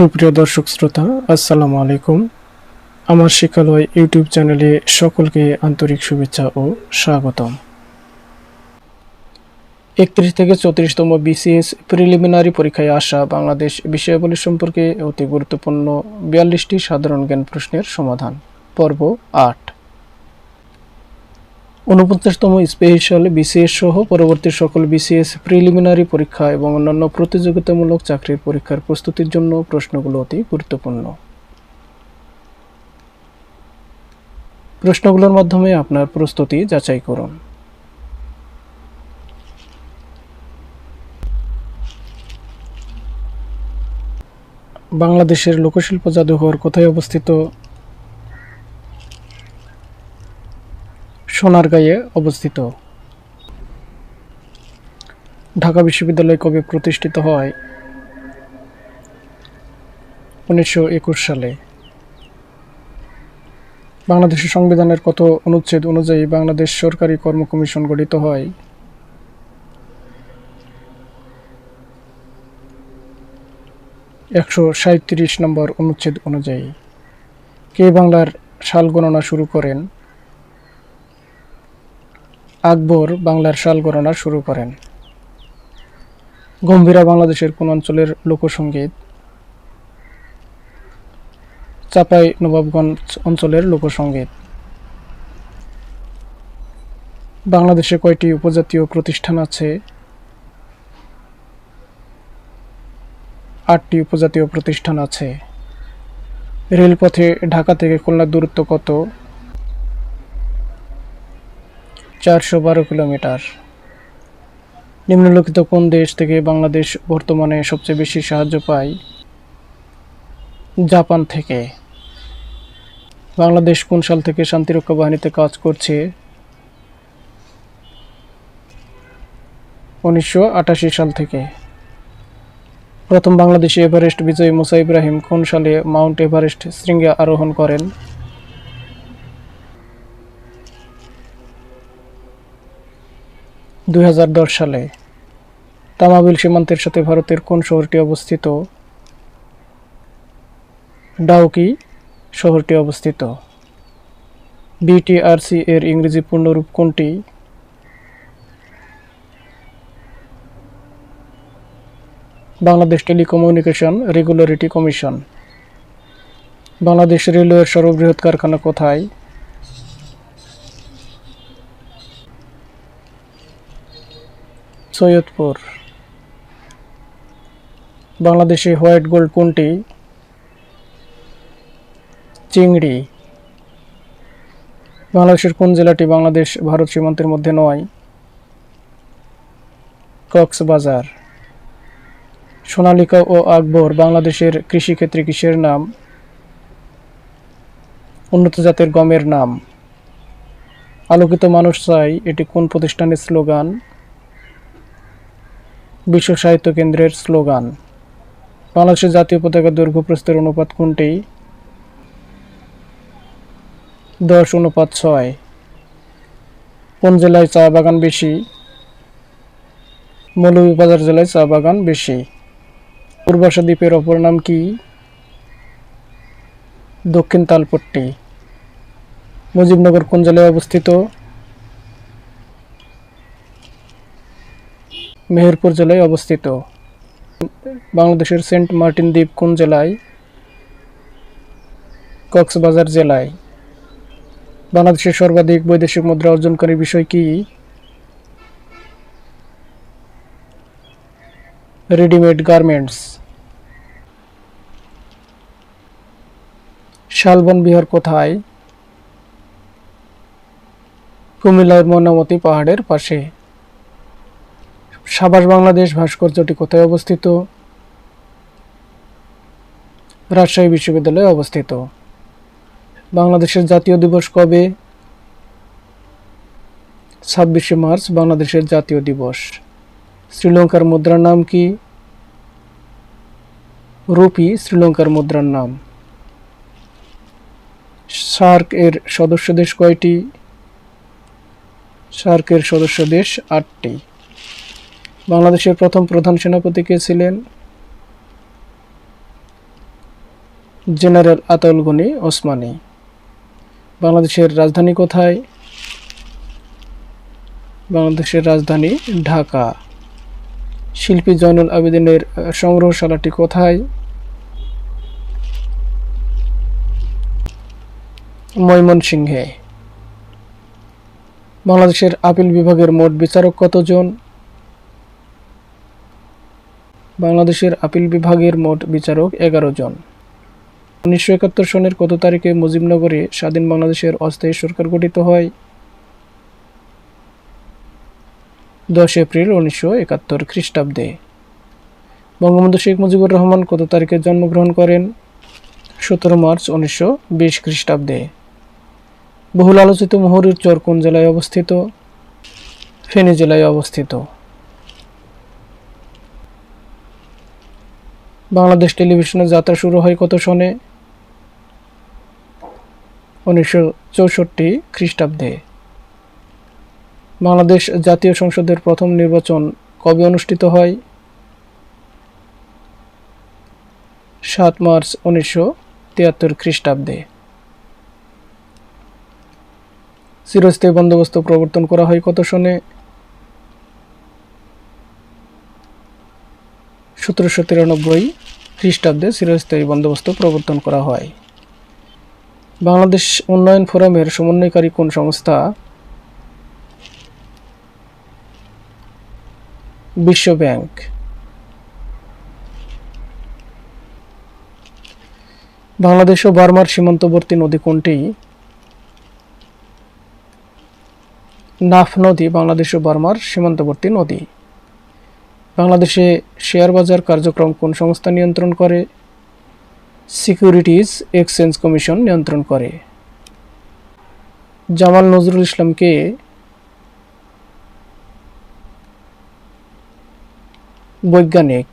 সুপ্রিয় দর্শক শ্রোতা, আসসালামু আলাইকুম। আমার শিক্ষালয় ইউটিউব চ্যানেলে সকলকে আন্তরিক শুভেচ্ছা ও স্বাগতম। একত্রিশ থেকে চৌত্রিশতম বিসিএস প্রিলিমিনারি পরীক্ষায় আসা বাংলাদেশ বিষয়াবলী সম্পর্কে অতি গুরুত্বপূর্ণ বিয়াল্লিশটি সাধারণ জ্ঞান প্রশ্নের সমাধান। পর্ব আট। ঊনপঞ্চাশতম স্পেশাল বিসিএস সহ পরবর্তী সকল বিসিএস প্রিলিমিনারি পরীক্ষা এবং অন্যান্য প্রতিযোগিতামূলক চাকরির পরীক্ষার প্রস্তুতির জন্য প্রশ্নগুলো অতি গুরুত্বপূর্ণ। প্রশ্নগুলোর মাধ্যমে আপনার প্রস্তুতি যাচাই করুন। বাংলাদেশের লোকশিল্প জাদুঘর কোথায় অবস্থিত? সোনারগাঁয়ে অবস্থিত। ঢাকা বিশ্ববিদ্যালয় কবে প্রতিষ্ঠিত হয় উনিশশো একুশ সালে। বাংলাদেশের সংবিধানের কত অনুচ্ছেদ অনুযায়ী বাংলাদেশ সরকারি কর্ম কমিশন গঠিত হয়? একশো সাঁত্রিশ নম্বর অনুচ্ছেদ অনুযায়ী। কে বাংলার সাল গণনা শুরু করেন? আকবর বাংলার সাল গণনা শুরু করেন। গম্ভীরা বাংলাদেশের কোন অঞ্চলের লোকসঙ্গীত চাপাই নবাবগঞ্জ অঞ্চলের লোকসঙ্গীত বাংলাদেশে কয়টি উপজাতীয় প্রতিষ্ঠান আছে? আটটি উপজাতীয় প্রতিষ্ঠান আছে। রেলপথে ঢাকা থেকে খুলনার দূরত্ব কত? চারশো বারো কিলোমিটার। নিম্নলিখিত কোন দেশ থেকে বাংলাদেশ বর্তমানে সবচেয়ে বেশি সাহায্য পায়? জাপান থেকে। বাংলাদেশ কোন সাল থেকে শান্তিরক্ষা বাহিনীতে কাজ করছে? উনিশশো আটাশি সাল থেকে। প্রথম বাংলাদেশি এভারেস্ট বিজয়ী মুসা ইব্রাহিম কোন সালে মাউন্ট এভারেস্ট শৃঙ্গে আরোহণ করেন? দু হাজার দশ সালে তামাবিল সীমান্তের সাথে ভারতের কোন শহরটি অবস্থিত? ডাউকি শহরটি অবস্থিত। বিটিআরসি এর ইংরেজি পূর্ণরূপ কোনটি? Bangladesh telecommunication regulatory commission. Bangladesh রেলওয়ের সর্ববৃহৎ কারখানা কোথায়? সৈয়দপুর। বাংলাদেশে হোয়াইট গোল্ড কোনটি? চিংড়ি। বাংলাদেশের কোন জেলাটি বাংলাদেশ ভারত সীমান্তের মধ্যে নয়? কক্সবাজার। সোনালিকা ও আকবর বাংলাদেশের কৃষিক্ষেত্রে কিসের নাম? উন্নত জাতের গমের নাম। আলোকিত মানুষ চাই এটি কোন প্রতিষ্ঠানের স্লোগান? বিশ্ব সাহিত্য কেন্দ্রের স্লোগান, বাংলাদেশের জাতীয় পতাকা দৈর্ঘ্য প্রস্তের অনুপাত কোনটি? দশ অনুপাত ছয়। কোন জেলায় চা বাগান বেশি? মৌলভীবাজার জেলায় চা বাগান বেশি। পূর্বাশা দ্বীপের অপর নাম কি? দক্ষিণ তালপট্টি। মুজিবনগর কোন জেলায় অবস্থিত? মেহেরপুর জেলায় অবস্থিত। বাংলাদেশের সেন্ট মার্টিন দ্বীপ কোন জেলায়? কক্সবাজার জেলায়। বাংলাদেশের সর্বাধিক বৈদেশিক মুদ্রা অর্জনকারী বিষয় কি? Readymade garments. শালবন বিহার কোথায়? কুমিল্লার মনামতি পাহাড়ের পাশে। সাবাস বাংলাদেশ ভাস্কর্যটি কোথায় অবস্থিত? রাজশাহী বিশ্ববিদ্যালয়ে অবস্থিত। বাংলাদেশের জাতীয় দিবস কবে? ছাব্বিশে মার্চ, বাংলাদেশের জাতীয় দিবস। শ্রীলঙ্কার মুদ্রার নাম কি? রুপি, শ্রীলঙ্কার মুদ্রার নাম। সার্ক এর সদস্য দেশ কয়টি? সার্কের সদস্য দেশ আটটি। বাংলাদেশের প্রথম প্রধান সেনাপতি কে ছিলেন? জেনারেল আতাউল গনি ওসমানী। বাংলাদেশের রাজধানী কোথায়? বাংলাদেশের রাজধানী ঢাকা। শিল্পী জয়নুল আবেদিনের সংগ্রহশালাটি কোথায়? ময়মনসিংহে। বাংলাদেশের আপিল বিভাগের মোট বিচারক কতজন? বাংলাদেশের আপিল বিভাগের মোট বিচারক এগারো জন। উনিশশো একাত্তর সনের কত তারিখে মুজিবনগরে স্বাধীন বাংলাদেশের অস্থায়ী সরকার গঠিত হয়? দশ এপ্রিল উনিশশো একাত্তর খ্রিস্টাব্দে। বঙ্গবন্ধু শেখ মুজিবুর রহমান কত তারিখে জন্মগ্রহণ করেন? সতেরো মার্চ উনিশশো বিশ খ্রিস্টাব্দে। বহুল আলোচিত মুহুরীর চর কোন জেলায় অবস্থিত? ফেনী জেলায় অবস্থিত। বাংলাদেশ টেলিভিশনের যাত্রা শুরু হয় কত সনে? উনিশশো চৌষট্টি খ্রিস্টাব্দে। বাংলাদেশ জাতীয় সংসদের প্রথম নির্বাচন কবে অনুষ্ঠিত হয়? সাত মার্চ উনিশশো তিয়াত্তর খ্রিস্টাব্দে। চিরস্থায়ী বন্দোবস্ত প্রবর্তন করা হয় কত সনে? সতেরোশো তিরানব্বই খ্রিস্টাব্দে চিরস্থায়ী বন্দোবস্ত প্রবর্তন করা হয়। বাংলাদেশ উন্নয়ন ফোরামের সমন্বয়কারী কোন সংস্থা? বিশ্ব ব্যাংক বাংলাদেশ ও বার্মার সীমান্তবর্তী নদী কোনটি? নাফ নদী, বাংলাদেশ ও বার্মার সীমান্তবর্তী নদী। বাংলাদেশে শেয়ার বাজার কার্যক্রম কোন সংস্থা নিয়ন্ত্রণ করে? সিকিউরিটিজ এক্সচেঞ্জ কমিশন নিয়ন্ত্রণ করে। জামাল নজরুল ইসলামকে বৈজ্ঞানিক